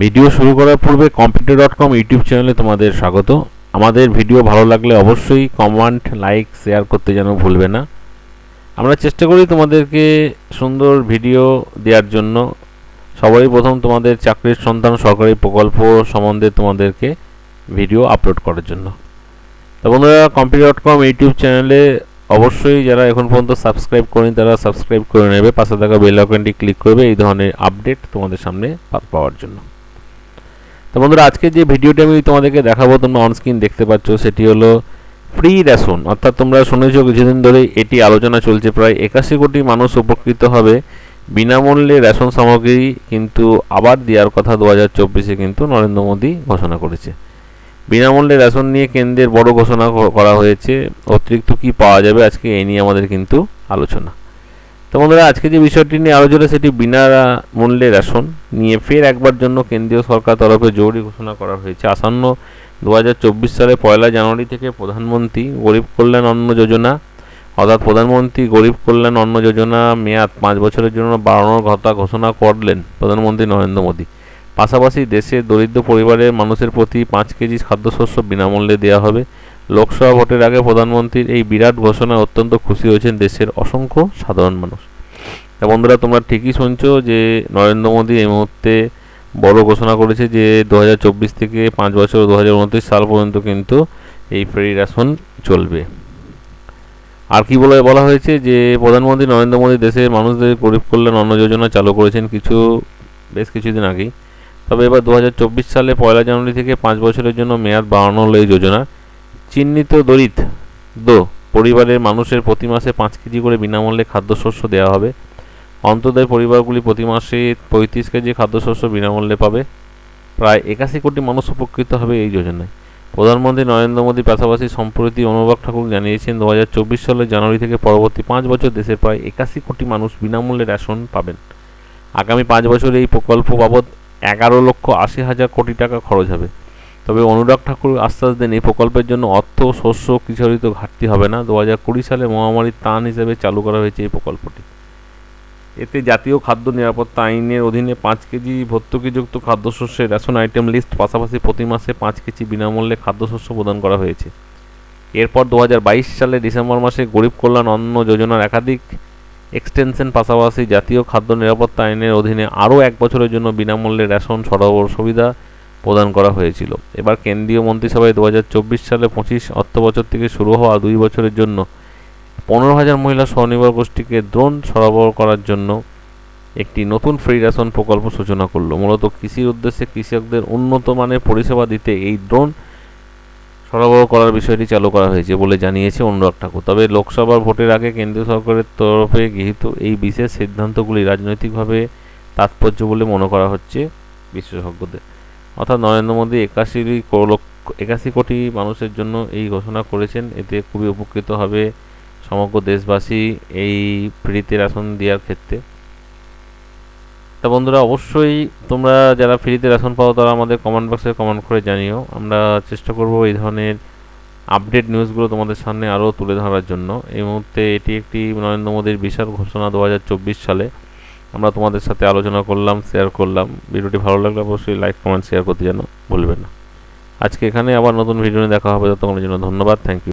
Video শুরু করার পূর্বে কম্পিউটার ডট কম ইউটিউব চ্যানেলে তোমাদের স্বাগত। আমাদের ভিডিও ভালো লাগলে অবশ্যই কমেন্ট লাইক শেয়ার করতে যেন ভুলবে না। আমরা চেষ্টা করি তোমাদেরকে সুন্দর ভিডিও দেওয়ার জন্য। সবারই প্রথম তোমাদের চাকরির সন্তান সরকারি প্রকল্প সম্বন্ধে তোমাদেরকে ভিডিও আপলোড করার জন্য। তো বন্ধুরা কম্পিউটার ডট কম ইউটিউব চ্যানেলে অবশ্যই যারা এখন পর্যন্ত সাবস্ক্রাইব করেনি, তারা সাবস্ক্রাইব করে নেবে। পাশে থাকা বেল আইকনটি ক্লিক করবে, এই ধরনের আপডেট তোমাদের সামনে পাওয়ার জন্য। তো বন্ধুরা, আজকে যে ভিডিওটি আমি তোমাদেরকে দেখাবো, তোমরা অনস্ক্রিন দেখতে পাচ্ছ, সেটি হলো ফ্রি রেশন অর্থাৎ তোমরা শুনেছো কিছুদিন ধরে এটি আলোচনা চলছে, প্রায় একাশি কোটি মানুষ উপকৃত হবে বিনামূল্যে রেশন সামগ্রী, কিন্তু আবার দেওয়ার কথা দু হাজার চব্বিশে কিন্তু নরেন্দ্র মোদী ঘোষণা করেছে। বিনামূল্যে রেশন নিয়ে কেন্দ্রের বড় ঘোষণা করা হয়েছে। অতিরিক্ত কি পাওয়া যাবে, আজকে এই নিয়ে আমাদের কিন্তু আলোচনা। তো বন্ধুরা, আজকে যে বিষয়টি নিয়ে আলোচনা, সেটি বিনা মূল্যে রেশন নিয়ে ফের একবার জন্য কেন্দ্রীয় সরকার তরফে জরুরি ঘোষণা করা হয়েছে। আসন্ন দু সালে পয়লা জানুয়ারি থেকে প্রধানমন্ত্রী গরিব কল্যাণ অন্ন যোজনা, অর্থাৎ প্রধানমন্ত্রী গরিব কল্যাণ অন্ন যোজনা মেয়াদ পাঁচ বছরের জন্য বাড়ানোর কথা ঘোষণা করলেন প্রধানমন্ত্রী নরেন্দ্র মোদী। পাশাপাশি দেশের দরিদ্র পরিবারের মানুষের প্রতি পাঁচ কেজি খাদ্যশস্য বিনামূল্যে দেওয়া হবে। লোকসভা ভোটের আগে প্রধানমন্ত্রীর এই বিরাট ঘোষণায় অত্যন্ত খুশি হয়েছেন দেশের অসংখ্য সাধারণ মানুষ। তা বন্ধুরা, তোমরা ঠিকই শুনছো যে নরেন্দ্র মোদী এই মুহূর্তে বড় ঘোষণা করেছে যে দু হাজার চব্বিশ থেকে পাঁচ বছর দু হাজার উনত্রিশ সাল পর্যন্ত কিন্তু এই ফ্রি রেশন চলবে। আর কি বলে, বলা হয়েছে যে প্রধানমন্ত্রী নরেন্দ্র মোদী দেশের মানুষদের গরিব কল্যাণ অন্ন যোজনা চালু করেছেন কিছু, বেশ কিছুদিন আগেই। তবে এবার দু হাজার চব্বিশ সালে পয়লা জানুয়ারি থেকে পাঁচ বছরের জন্য মেয়াদ বাড়ানো হলো এই যোজনা। চিহ্নিত দরিদ্র, পরিবারের মানুষের প্রতি মাসে পাঁচ কেজি করে বিনামূল্যে খাদ্যশস্য দেওয়া হবে। অন্তর্দায় পরিবারগুলি প্রতি মাসে পঁয়ত্রিশ কেজি খাদ্যশস্য বিনামূল্যে পাবে। প্রায় একাশি কোটি মানুষ উপকৃত হবে এই যোজনায়। প্রধানমন্ত্রী নরেন্দ্র মোদীর পাশাপাশি সম্প্রতি অনুরাগ ঠাকুর জানিয়েছেন, দু হাজার চব্বিশ সালের জানুয়ারি থেকে পরবর্তী পাঁচ বছর দেশের প্রায় একাশি কোটি মানুষ বিনামূল্যে রেশন পাবেন। আগামী পাঁচ বছর এই প্রকল্প বাবদ এগারো লক্ষ আশি হাজার কোটি টাকা খরচ হবে। তবে অনুরাগ ঠাকুর আশ্বাস দেন, এই প্রকল্পের জন্য অর্থ, শস্য কিশোরিত ঘাটতি হবে না। দু হাজার কুড়ি সালে মহামারীর ত্রাণ হিসেবে চালু করা হয়েছে এই প্রকল্পটি। এতে জাতীয় খাদ্য নিরাপত্তা আইনের অধীনে পাঁচ কেজি ভর্তুকিযুক্ত খাদ্যশস্যের রেশন আইটেম লিস্ট পাশাপাশি প্রতি মাসে পাঁচ কেজি বিনামূল্যে খাদ্যশস্য প্রদান করা হয়েছে। এরপর দু হাজার বাইশ সালে ডিসেম্বর মাসে গরিব কল্যাণ অন্ন যোজনার একাধিক এক্সটেনশন পাশাপাশি জাতীয় খাদ্য নিরাপত্তা আইনের অধীনে আরও এক বছরের জন্য বিনামূল্যে রেশন সরবরাহ সুবিধা প্রদান করা হয়েছিল। এবার কেন্দ্রীয় মন্ত্রিসভায় দু হাজার চব্বিশ সালে পঁচিশ অর্থ বছর থেকে শুরু হওয়া দুই বছরের জন্য পনেরো হাজার মহিলা স্বনির্ভর গোষ্ঠীকে দ্রোণ সরবরাহ করার জন্য একটি নতুন ফ্রি রেশন প্রকল্প সূচনা করল। মূলত কৃষির উদ্দেশ্যে কৃষকদের উন্নত মানের পরিষেবা দিতে এই ড্রোন সরবরাহ করার বিষয়টি চালু করা হয়েছে বলে জানিয়েছে অনুরাগ ঠাকুর। তবে লোকসভার ভোটের আগে কেন্দ্রীয় সরকারের তরফে গৃহীত এই বিশেষ সিদ্ধান্তগুলি রাজনৈতিকভাবে তাৎপর্য বলে মনে করা হচ্ছে বিশেষজ্ঞদের। অর্থাৎ নরেন্দ্র মোদী একাশি একাশি কোটি মানুষের জন্য এই ঘোষণা করেছেন। এতে খুবই উপকৃত হবে সমগ্র দেশবাসী এই ফ্রিতে রেশন দেওয়ার ক্ষেত্রে। তা বন্ধুরা, অবশ্যই তোমরা যারা ফ্রিতে রেশন পাও, তারা আমাদের কমেন্ট বক্সে কমেন্ট করে জানিও। আমরা চেষ্টা করব এই ধরনের আপডেট নিউজগুলো তোমাদের সামনে আরও তুলে ধরার জন্য। এই মুহূর্তে এটি একটি নরেন্দ্র মোদীর বিশাল ঘোষণা দু হাজার চব্বিশ সালে। আমরা তোমাদের সাথে আলোচনা করলাম শেয়ার করলাম। ভিডিওটি ভালো লাগলে অবশ্যই লাইক কমেন্ট শেয়ার করতে যেন ভুলবেন না। আজকে এখানে আবার নতুন ভিডিও নিয়ে দেখা হবে। ততক্ষণের জন্য ধন্যবাদ। Thank you